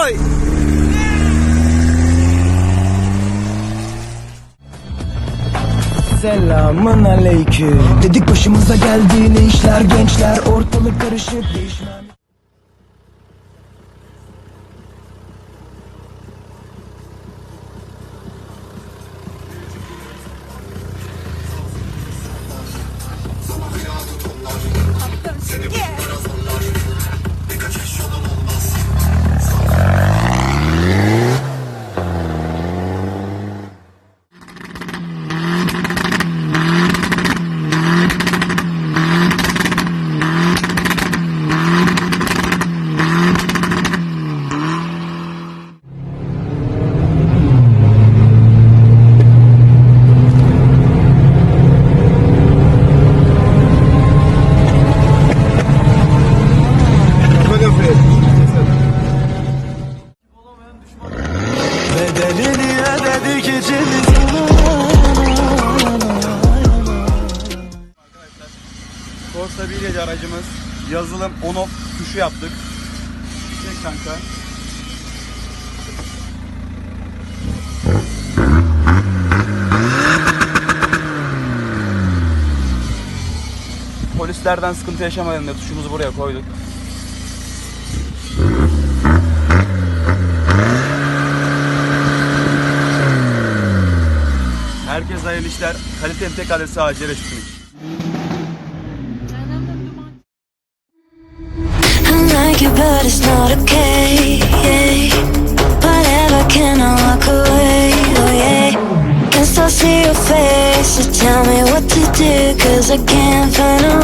Oy! Selamın aleyküm Dedik başımıza geldi ne işler gençler Ortalık karışık değişmem Seni Aracımız yazılım on-off tuşu yaptık. Çek kanka. Polislerden sıkıntı yaşamayalım diye tuşumuzu buraya koyduk. Herkes hayırlı işler. Kalitenin tek adresi Acele Şükrü. But it's not okay. Whatever, can I walk away? Oh yeah. Can still see your face. So tell me what to do, cause I can't find a